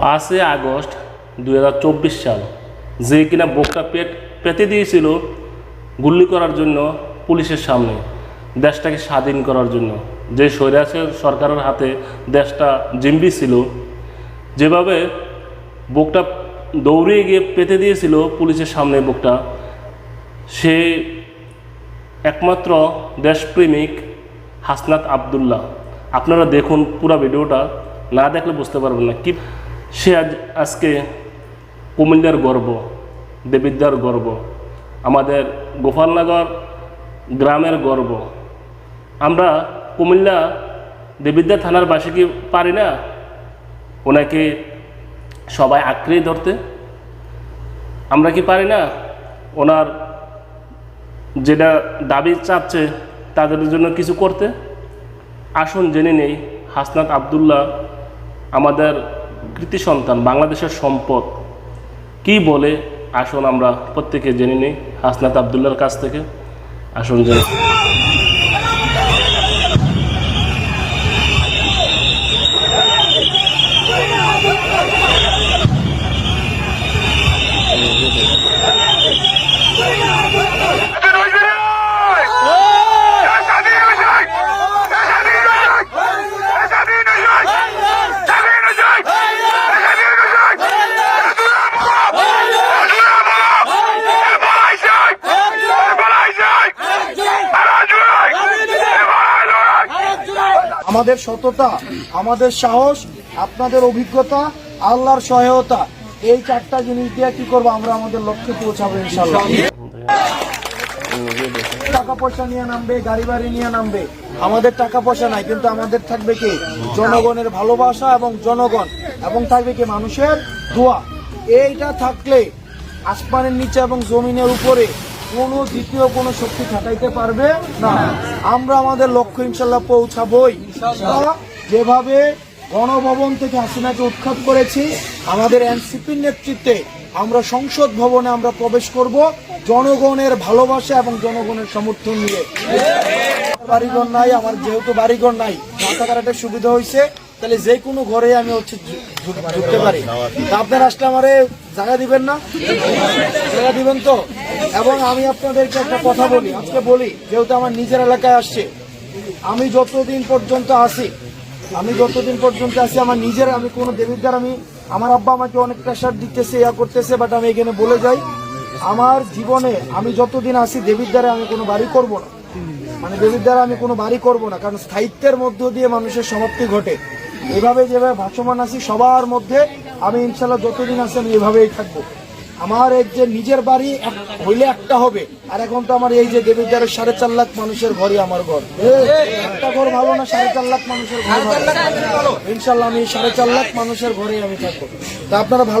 পাঁচই আগস্ট দু হাজার চব্বিশ সাল, যে কিনা বুকটা পেট পেতে দিয়েছিল গুল্লি করার জন্য পুলিশের সামনে, দেশটাকে স্বাধীন করার জন্য। যে স্বৈরাচার সরকারের হাতে দেশটা জিম্বি ছিল, যেভাবে বুকটা দৌড়িয়ে গিয়ে পেতে দিয়েছিল পুলিশের সামনে বুকটা, সে একমাত্র দেশপ্রেমিক হাসনাত আবদুল্লাহ। আপনারা দেখুন পুরো ভিডিওটা, না দেখলে বুঝতে পারবেন না। কি সে আজ আজকে কুমিল্লার গর্ব দেবিদ্যার গর্ব, আমাদের গোপালনগর গ্রামের গর্ব। আমরা কুমিল্লা দেবিদ্যা থানার বাসে কি পারি না? ওনাকে সবাই আঁকড়েই ধরতে। আমরা কি পারি না? ওনার যেটা দাবি চাচ্ছে তাদের জন্য কিছু করতে। আসুন জেনে নেই হাসনাত আবদুল্লাহ আমাদের কৃতি সন্তান, বাংলাদেশের সম্পদ। কি বলে? আসুন আমরা প্রত্যেকে জেনে নিই। হাসনাত আবদুল্লার কাছ থেকে। আসুন জেনে আমাদের সততা, আমাদের সাহস, আপনাদের অভিজ্ঞতা, আল্লাহর সহায়তা, এই চারটা জিনিস দিয়ে কি করব আমরা আমাদের লক্ষ্যে পৌঁছাবো ইনশাল্লাহ টাকা পয়সা নিয়ে নামবে গাড়ি বাড়ি নিয়ে নামবে। আমাদের টাকা পয়সা নাই, কিন্তু আমাদের থাকবে কি? জনগণের ভালোবাসা এবং জনগণ, এবং থাকবে কি? মানুষের দোয়া। এইটা থাকলে আসমানের নিচে এবং জমিনের উপরে কোনো দ্বিতীয় কোনো শক্তি খাটাইতে পারবে না। আমরা আমাদের লক্ষ্য ইনশাল্লাহ পৌঁছাবই। যেভাবে গণভবন থেকে হাসিনাকে উৎখাত করেছি, আমাদের এনসিপির নেতৃত্বে আমরা সংসদ ভবনে আমরা প্রবেশ করব, জনগণের ভালোবাসা এবং জনগণের সমর্থন নিয়ে বাড়িঘর নাই, আমার যেহেতু বাড়িঘর নাই রাস্তাঘাট একটা সুবিধা হয়েছে, তাহলে যে কোনো ঘরে আমি হচ্ছে ঢুকতে পারি। আপনারা আসলে আমারে জায়গা দিবেন না? জায়গা দিবেন তো? এবং আমি আপনাদেরকে একটা কথা বলি, আজকে বলি, যেহেতু আমার নিজের এলাকায় আসছে, আমি যতদিন পর্যন্ত আসি আমি যতদিন পর্যন্ত আসি আমার নিজের, আমি কোনো দেবীর আমি, আমার আব্বা আমাকে অনেক প্রেশার দিতেছে, ইয়া করতেছে বাট আমি এখানে বলে যাই, আমার জীবনে আমি যতদিন আসি দেবীর দ্বারা আমি কোনো বাড়ি করব না। মানে দেবীর দ্বারা আমি কোনো বাড়ি করব না, কারণ স্থায়িত্বের মধ্য দিয়ে মানুষের সমাপ্তি ঘটে। এভাবে যেভাবে ভাসমান আছি, সবার মধ্যে আমি ইনশাল্লাহ যতদিন আসি আমি এভাবেই থাকব। আমার এই যে নিজের বাড়ি হইলে একটা হবে। আর এখন তো আমার এই যে দেবীর দ্বারের সাড়ে চার লাখ মানুষের ঘরই আমার ঘর। একটা ঘর ভালো না সাড়ে চার লাখ মানুষের ঘর। ইনশাল্লাহ আমি সাড়ে চার লাখ মানুষের ঘরেই আমি থাকব। তা আপনারা ভালো